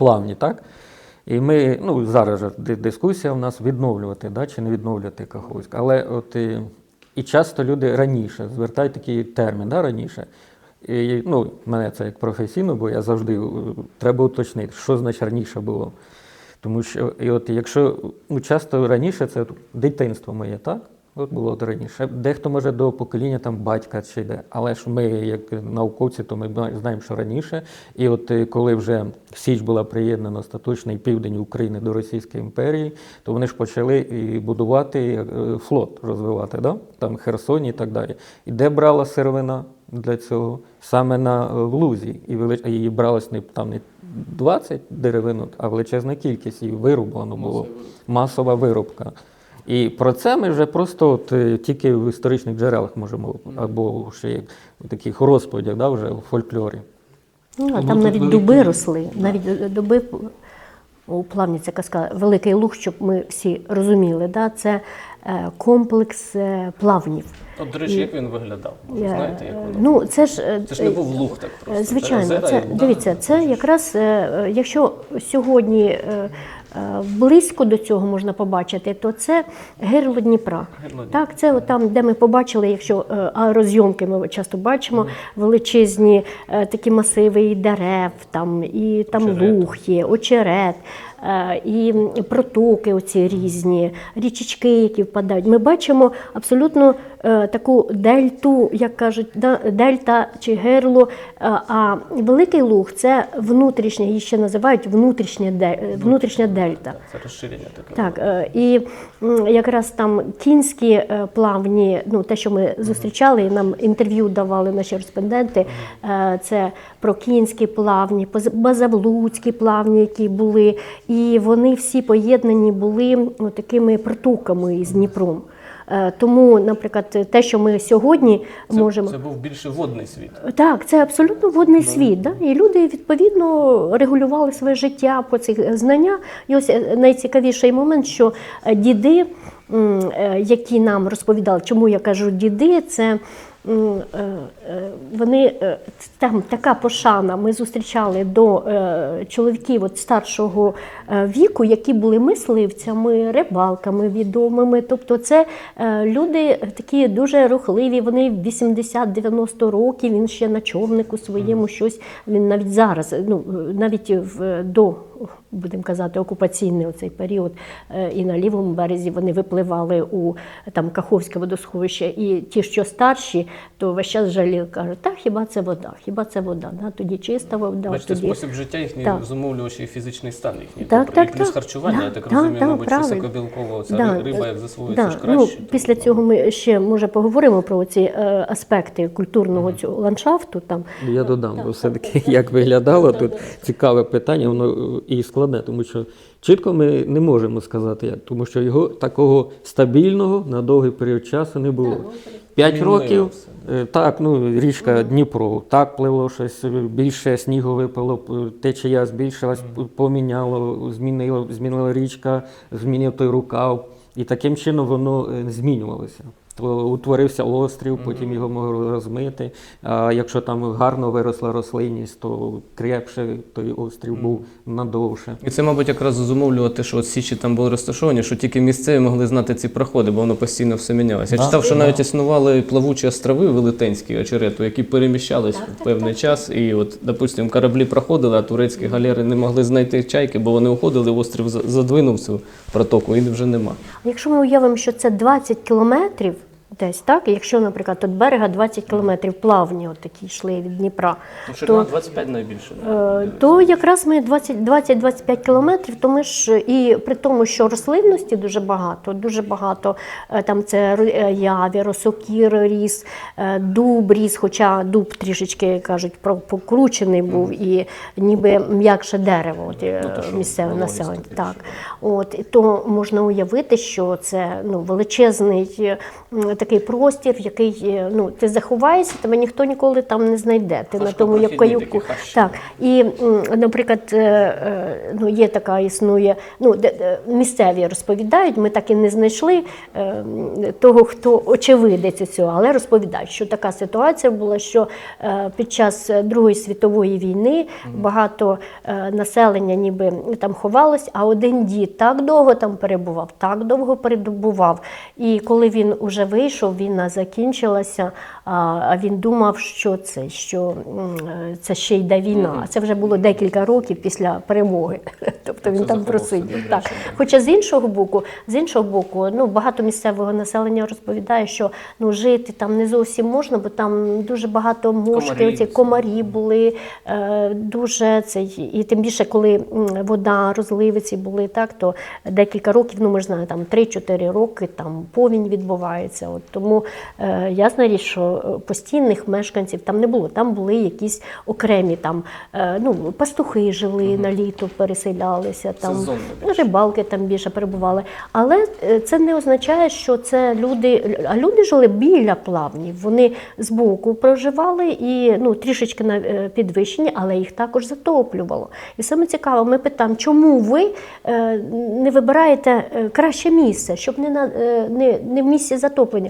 плавні, так? І ми, ну зараз же дискусія у нас відновлювати, да, чи не відновлювати Каховськ. Але от і, і часто люди раніше звертають такий термін, да, раніше. І, ну, мене це як професійно, бо я завжди е, треба уточнити, що значить раніше було. Тому що і от якщо ну, часто раніше це дитинство моє, так? От було от раніше. Дехто може до покоління там батька чи йде. Але ж ми, як науковці, то ми знаємо, що раніше. І от е, коли вже Січ була приєднана остаточно і південь України до Російської імперії, то вони ж почали і будувати е, флот, розвивати, да? там Херсоні і так далі. І де брала сировина для цього? Саме на е, Лузі. І велич... її бралось не там не 20 деревинок, а величезна кількість і вирублено було. Масова вирубка. І про це ми вже просто от, е, тільки в історичних джерелах можемо, або ще як в таких розповідях, да, вже у фольклорі. Ну, а там навіть великий- дуби росли, навіть дуби у плавні це казка Великий Луг, щоб ми всі розуміли. Да? Це е, комплекс е, плавнів. От, до речі, як він виглядав? Ви Е, знаєте, як воно? Ну, це ж, Це ж не був луг так просто. Звичайно, озера це дивіться, це якраз якщо сьогодні близько до цього можна побачити, то це гирло Дніпра. Гирло Дніпра. Так, це там, де ми побачили, якщо розйомки аерозйомки ми часто бачимо, величезні е, такі масиви і дерев, там і там Очерет. лух є, очерет. Е, І протоки оці різні, річечки, які впадають. Ми бачимо абсолютно е, таку дельту, як кажуть, дельта чи гирло. Е, А великий луг це внутрішня, її ще називають внутрішня, де- е, внутрішня дельта. Це розширення таке. Так, і якраз там кінські плавні, ну те, що ми зустрічали, і нам інтерв'ю давали наші респонденти, це про кінські плавні, базавлуцькі плавні, які були, і вони всі поєднані були ну, такими притоками із Дніпром. Е, Тому, наприклад, те, що ми сьогодні Це, можемо. це був більше водний світ. Так, це абсолютно водний світ. Да? І люди відповідно регулювали своє життя по цих знаннях. І ось е, найцікавіший момент, що е, діди, які нам розповідали, чому я кажу діди, це. Е, е, Вони е, там така пошана. Ми зустрічали до чоловіків от старшого віку, які були мисливцями, рибалками відомими. Тобто, це люди такі дуже рухливі. Вони 80-90 років. Він ще на човнику своєму щось. Він навіть зараз, ну навіть в до будемо казати, окупаційний оцей період е, і на лівому березі вони випливали у там Каховське водосховище. І ті, що старші, то весь час жаліли, кажуть, та хіба це вода, хіба це вода? Да? Тоді чиста вода. Бачите, тоді... спосіб життя їхній Так. зумовлював ще фізичний стан їхній. Так, Тобто, так, і плюс так. харчування, Да, я так так, розумію, так, мабуть, правильно. високобілково ця Да, риба як засвоюється да, ж ну, краще. після цього ми ще може поговоримо про ці е, аспекти культурного цього ландшафту. Там Я додам, бо все-таки як виглядало тут цікаве питання, воно е, і складне, тому що чітко ми не можемо сказати як, тому що його такого стабільного на довгий період часу не було. П'ять років, е, так, ну річка Дніпро, так пливло щось, більше снігу випало, течія збільшилась, поміняло, змінило, змінила річка, змінив той рукав. І таким чином воно е, змінювалося. Утворився острів, потім його могли розмити. А якщо там гарно виросла рослинність, то крепше той острів був надовше. І це, мабуть, якраз зумовлювало те, що от січі там були розташовані, що тільки місцеві могли знати ці проходи, бо воно постійно все мінялося. Я читав, що навіть існували плавучі острови велетенські очерету, які переміщались в певний час. І от, допустимо, кораблі проходили, а турецькі галери не могли знайти чайки, бо вони уходили, острів за- задвинув цю протоку, і вже нема. Якщо ми уявимо, що це 20 кілометрів десь, так? Якщо, наприклад, від берега 20 кілометрів плавні, от такі йшли від Дніпра, Ну, то, 25 найбільше. е, то якраз ми 20 20-25 кілометрів, то ми ж і при тому, що рослинності дуже багато, дуже багато е, там це е, явір, осокір ріс, е, дуб ріс, хоча дуб трішечки кажуть покручений був і ніби м'якше дерево, от, Ну, то, місцеве населення. Так. От, то можна уявити, що це ну, величезний, отакий простір, в який е, ну, ти заховаєшся, тебе ніхто ніколи там не знайде. Ти на тому як каюку. Так. І, наприклад, е, е, ну, є така існує, ну, місцеві розповідають, ми так і не знайшли того, хто очевидець цього, але розповідають, що така ситуація була, що під час Другої світової війни багато населення ніби там ховалось, а один дід так довго там перебував, так довго перебував. І коли він уже вийшов, війна закінчилася, а він думав, що це, що це ще йде війна. Це вже було декілька років після перемоги. Тобто він Це там просидів. Так. Хоча з іншого боку, з іншого боку, ну багато місцевого населення розповідає, що ну жити там не зовсім можна, бо там дуже багато мошки, оці комарі були е, дуже це і тим більше, коли вода розливиці були, так то декілька років, ну ми ж знаємо, там 3-4 роки там повінь відбувається. Тому е, ясна річ, що е, постійних мешканців там не було. Там були якісь окремі там е, ну пастухи жили на літо, переселялися там Сезонно ну, рибалки там більше перебували. Але це не означає, що це люди. А люди жили біля плавнів. Вони збоку проживали і ну, трішечки на підвищенні, але їх також затоплювало. І саме цікаво, ми питаємо, чому ви не вибираєте краще місце, щоб не, на, не, не в місці затоплення.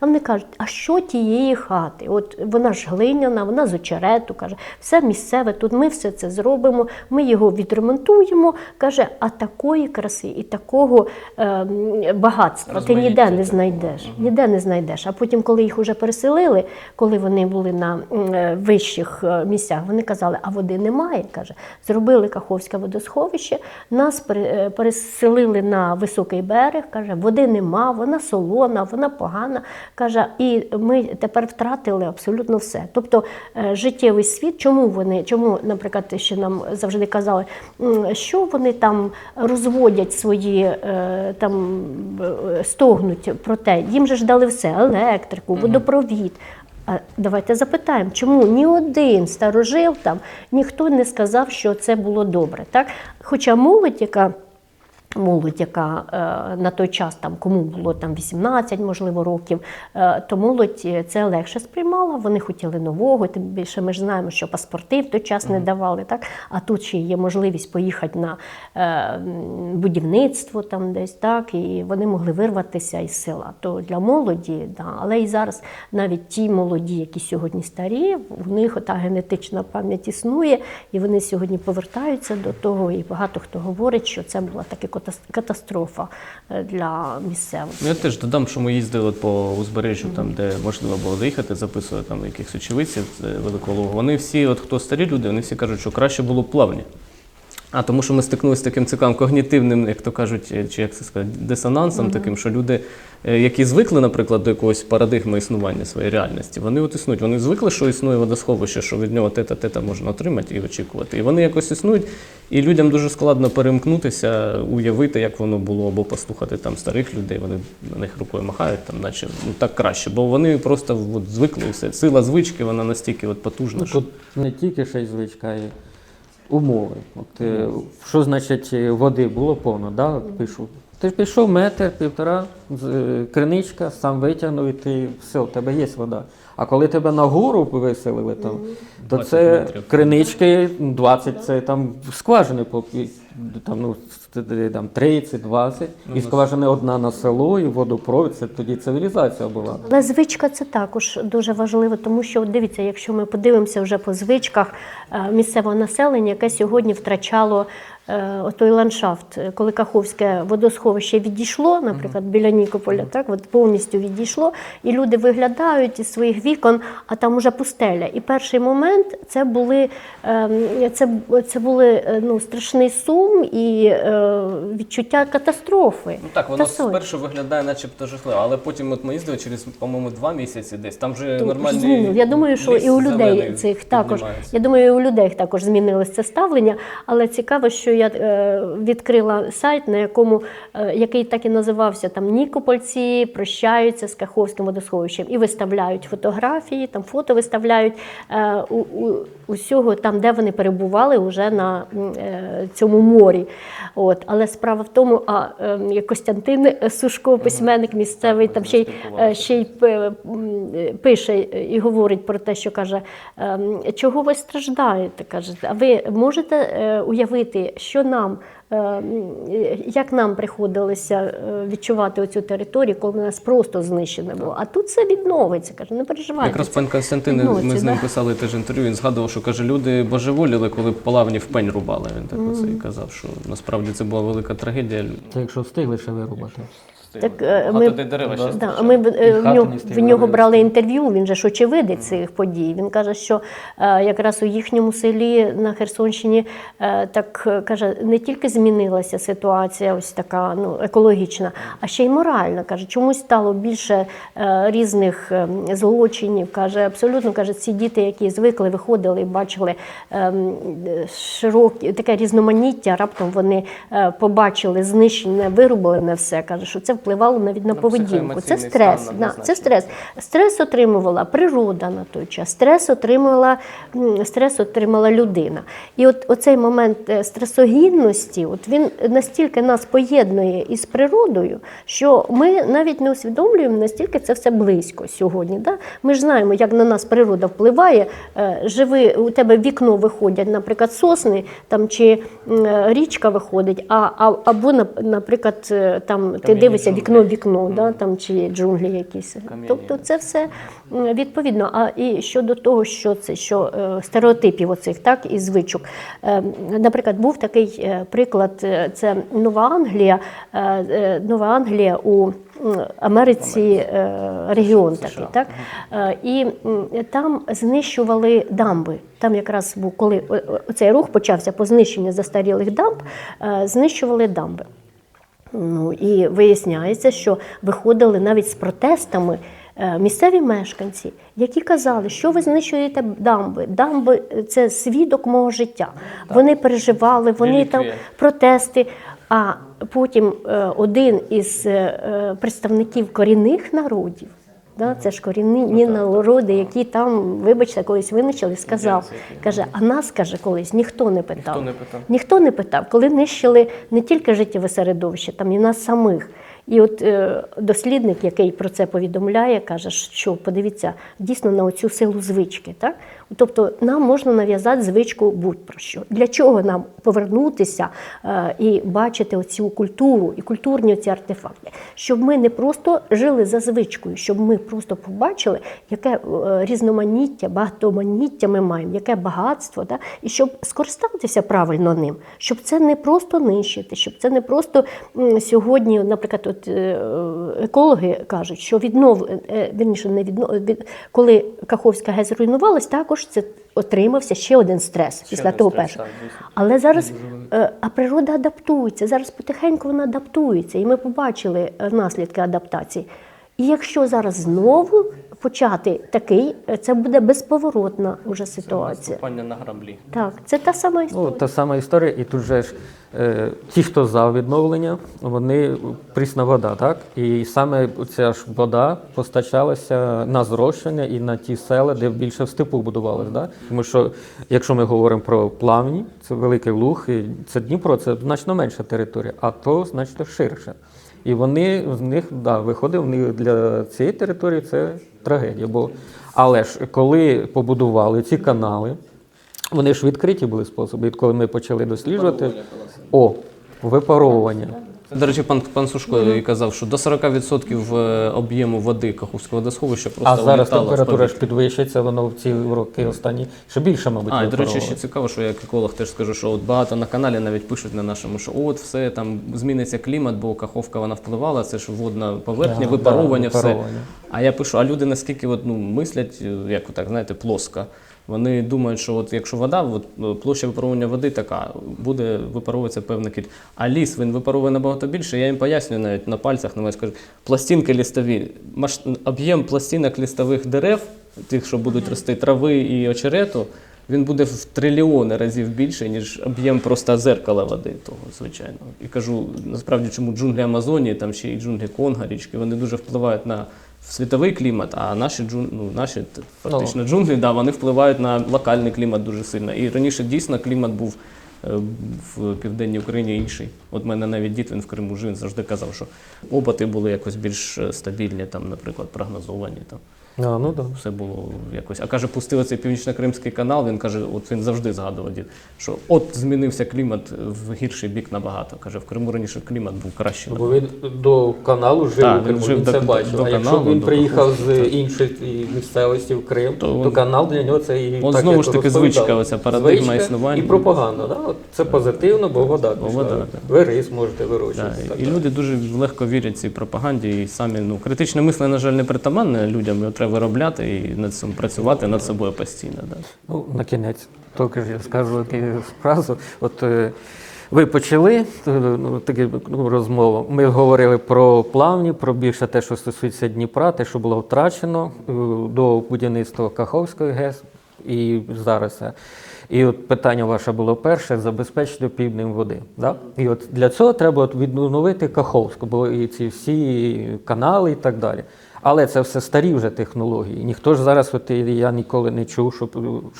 А вони кажуть, а що тієї хати? От вона ж глиняна, вона з очерету, каже, все місцеве, тут ми все це зробимо, ми його відремонтуємо. Каже, а такої краси і такого е, багатства ти ніде не знайдеш. Ніде не знайдеш. А потім, коли їх вже переселили, коли вони були на е, вищих е, місцях, вони казали, а води немає. каже, зробили Каховське водосховище, нас е, переселили на високий берег. каже, води нема, вона солона, вона погана. Каже, і ми тепер втратили абсолютно все. Тобто е, життєвий світ, чому вони, чому, наприклад, ще нам завжди казали, що вони там розводять свої е, там е, стогнуть про те, їм же ж дали все: електрику, водопровід. А давайте запитаємо, чому ні один старожил там ніхто не сказав, що це було добре. Так? Хоча молодь, яка молодь, яка е, на той час там кому було там 18, можливо, років, е, то молодь е, це легше сприймала. Вони хотіли нового. Тим більше ми ж знаємо, що паспорти в той час не давали. Так? А тут ще є можливість поїхати на будівництво там десь, так, і вони могли вирватися із села. То для молоді, да. але і зараз навіть ті молоді, які сьогодні старі, в них та генетична пам'ять існує, і вони сьогодні повертаються до того. І багато хто говорить, що це була така катас- катастрофа е, для місцевих. Ну, я теж додам, що ми їздили по узбережжю, там, де можливо було доїхати, записували там якихось очевидців з Великого Лугу. Вони всі, от хто старі люди, вони всі кажуть, що краще було плавні. А тому, що ми стикнулися з таким цікавим когнітивним, як то кажуть, е, чи як це сказати, дисонансом, таким, що люди, які звикли, наприклад, до якогось парадигми існування своєї реальності, вони от існують. Вони звикли, що існує водосховище, що від нього те-та, те-та можна отримати і очікувати. І вони якось існують, і людям дуже складно перемкнутися, уявити, як воно було, або послухати там старих людей. Вони на них рукою махають, там, наче ну так краще, бо вони просто от, звикли і все. Сила звички, вона настільки от потужна. Ну, що... тут не тільки ще й звичка, й умови. От, е, що значить е, води було повно, да? пишу. Ти ж пішов метр, півтора, з- е, криничка, сам витягнув і ти все, у тебе є вода. А коли тебе на гору виселили, там, то це метрів. кринички 20, це там скважини по там, ну, там 30, 20, і скважини одна на село, і водопровід, це тоді цивілізація була. Але звичка це також дуже важливо, тому що дивіться, якщо ми подивимося вже по звичках е, місцевого населення, яке сьогодні втрачало той ландшафт, Е, коли Каховське водосховище відійшло, наприклад, біля Нікополя, так от повністю відійшло, і люди виглядають із своїх вікон, а там уже пустеля. І перший момент це були е, це, це були е, ну, страшний сум і е, відчуття катастрофи. Ну так, воно Та суть. спершу виглядає начебто жахливо, але потім от ми їздили через, по-моєму, два місяці десь. Там вже нормальний змінив. Я думаю, що і у людей цих також. Я думаю, і у людей також змінилось це ставлення. Але цікаво, що я е, відкрила сайт, на якому е, який так і називався там Нікопольці прощаються з Каховським водосховищем і виставляють фотографії. там фото виставляють е, у, у, усього там, де вони перебували вже на цьому морі. От. Але справа в тому, а е, Костянтин Сушко, письменник місцевий, там ще й, ще й пише і говорить про те, що каже, ем, чого ви страждаєте? Каже, а ви можете уявити, що нам. е, Як нам приходилося е, відчувати оцю територію, коли нас просто знищено було. А тут це відновиться. Каже, не переживайте. Якраз пан Константин, ми з ним да. писали теж інтерв'ю. Він згадував, що каже, люди божеволіли, коли плавні в пень рубали. Він так оце і казав, що насправді це була велика трагедія. Це якщо встигли ще вирубати. Так, е, ми- туди дерева ще Да, ми в, е, в нього, в нього брали інтерв'ю. Він же ж очевидець цих подій. Він каже, що е, якраз у їхньому селі на Херсонщині е, так каже, не тільки змінилася ситуація, ось така ну екологічна, а ще й моральна. каже, чомусь стало більше е, різних е, злочинів. каже, абсолютно каже, ці діти, які звикли, виходили і бачили широкі таке різноманіття. Раптом вони побачили знищення, вирублене все. каже, що це впливало навіть на На поведінку. Це стрес. стан Да, це стрес. Стрес отримувала природа на той час, стрес отримала, стрес отримала людина. І от оцей момент е, стресогінності, от він настільки нас поєднує із природою, що ми навіть не усвідомлюємо, настільки це все близько сьогодні. Да? Ми ж знаємо, як на нас природа впливає. Е, Живи, у тебе вікно виходять, наприклад, сосни там, чи річка виходить, а, а, або, наприклад, е, там, ти дивишся джунглі. вікно в вікно, да, там, чи джунглі якісь. Кам'яні. Тобто це все відповідно. А і щодо того, що це що е, стереотипів оцих, так і звичок. Е, наприклад, був такий е, приклад: це Нова Англія, Нова Англія у Америці регіон такий, так і там знищували дамби. Там якраз був коли цей рух почався по знищенню застарілих дамб, знищували дамби. Ну і виясняється, що виходили навіть з протестами е, місцеві мешканці, які казали, що ви знищуєте дамби. Дамби це свідок мого життя. Вони переживали, вони там протести. А потім е, один із е, представників корінних народів. Да, це ж корінні народи, які там, вибачте, колись винищили, сказав, каже, а нас каже колись ніхто не питав. Ніхто не питав. Ніхто не питав, коли нищили не тільки життєве середовище, там і нас самих. І от е, дослідник, який про це повідомляє, каже, що подивіться дійсно на оцю силу звички. Так? Тобто нам можна нав'язати звичку будь-про що. Для чого нам повернутися е, і бачити оцю культуру і культурні ці артефакти, щоб ми не просто жили за звичкою, щоб ми просто побачили, яке е, різноманіття, багатоманіття ми маємо, яке багатство, да? і щоб скористатися правильно ним, щоб це не просто нищити, щоб це не просто сьогодні, наприклад, от, е, екологи кажуть, що віднов, е, не віднов, від, коли Каховська ГЕС зруйнувалась, також це отримався ще один стрес після один того стрес, першого. так. Але зараз е, а природа адаптується. Зараз потихеньку вона адаптується, і ми побачили е, наслідки адаптації. І якщо зараз знову почати такий, е, це буде безповоротна вже ситуація. Наступання на граблі. Так, це та сама Ну, та сама історія, і тут же ж е, ті, хто за відновлення, вони прісна вода, так? І саме ця ж вода постачалася на зрощення і на ті села, де більше в степу будувалось. Да? Тому що, якщо ми говоримо про плавні, це великий луг, і це Дніпро, це значно менша територія, а то значно ширше. І вони з них да, виходив них для цієї території це трагедія. Бо, але ж коли побудували ці канали, вони ж відкриті були способи. І коли ми почали досліджувати, о, випаровування. До речі, пан, пан Сушко і казав, що до 40% е, об'єму води Каховського водосховища просто А зараз улітало в температура ж повітря. підвищується, воно в ці роки останні ще більше, мабуть, А, і, до речі, ще цікаво, що я як еколог теж скажу, що от багато на каналі навіть пишуть на нашому, що от все там зміниться клімат, бо Каховка вона впливала, це ж водна поверхня, Да, випаровування, да, все. випаровування. А я пишу, а люди наскільки от, ну, мислять, е, як так, знаєте, плоско. Вони думають, що от якщо вода, от, ну, площа випаровування води така, буде випаровуватися певна кількість. А ліс він випаровує набагато більше. Я їм пояснюю навіть на пальцях, на скажу, пластинки лістові, об'єм пластинок лістових дерев, тих, що будуть рости трави і очерету, він буде в трильйони разів більше, ніж об'єм просто зеркала води того, звичайно. І кажу, насправді, чому джунглі Амазонії, там ще й джунглі Конга, річки, вони дуже впливають на світовий клімат, а наші джун, ну, наші фактично джунглі, да, вони впливають на локальний клімат дуже сильно. І раніше дійсно клімат був е, в південній Україні інший. От мене навіть дід він в Криму жив, він завжди казав, що опити були якось більш е, стабільні, там, наприклад, прогнозовані. Там. А, ну да. Все було якось. А каже, пустили цей північно-кримський канал. Він каже, от він завжди згадував дід, що от змінився клімат в гірший бік набагато. Каже, в Криму раніше клімат був кращий. Бо він до каналу жив Так, у Криму, він жив він до- це бачив. до а якщо каналу, він до приїхав з так. іншої місцевості в Крим, То то, він- канал для нього це і так, знову ж таки звичка, оця парадигма Звичка існування. І пропаганда. Да? От це позитивно, бо вода вода, так. Ви рис можете вирощувати. і- так і далі. люди дуже легко вірять цій пропаганді, і самі ну критичне мислення, на жаль, не притаманне людям. Його треба виробляти і над цим працювати над собою постійно. Да. Ну, на кінець, тільки я скажу фразу. От е, ви почали е, ну, таку ну, розмову. Ми говорили про плавні, про більше те, що стосується Дніпра, те, що було втрачено е, до будівництва Каховської ГЕС і зараз. І от питання ваше було перше забезпечити півднем води. Да? І от для цього треба от відновити Каховську, бо і ці всі канали і так далі. Але це все старі вже технології. Ніхто ж зараз, от я ніколи не чув, щоб,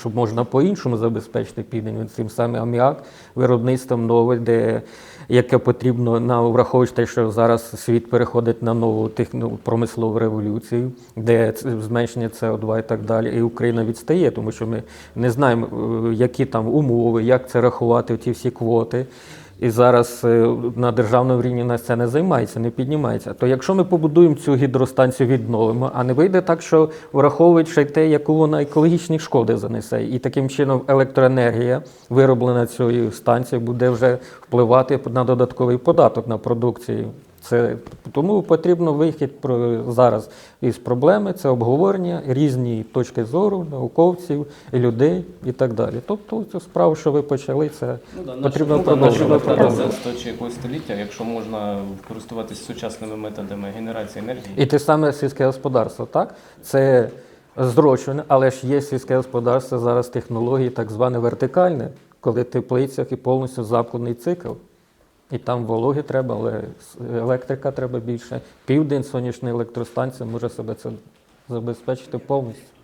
щоб можна по-іншому забезпечити південь. Цим самим аміак, виробництвом нове, де яке потрібно на враховуючи те, що зараз світ переходить на нову техно, промислову революцію, де зменшення СО2 і так далі. І Україна відстає, тому що ми не знаємо, е, які там умови, як це рахувати, ті всі квоти. І зараз е, на державному рівні нас це не займається, не піднімається. То якщо ми побудуємо цю гідростанцію, відновимо, а не вийде так, що й те, яку вона екологічні шкоди занесе, і таким чином електроенергія, вироблена цією станцією, буде вже впливати на додатковий податок на продукцію. Це тому потрібно вихід про зараз із проблеми, це обговорення, різні точки зору науковців, людей і так далі. Тобто цю справу, що ви почали, це потрібно продовжувати. з чи якогось століття, якщо можна користуватися сучасними методами генерації енергії. І те саме сільське господарство, так? Це зрощене, але ж є сільське господарство зараз технології так зване вертикальне, коли в теплицях і повністю замкнений цикл. І там вологи треба, але електрика треба більше. Південь сонячна електростанція може себе це забезпечити повністю.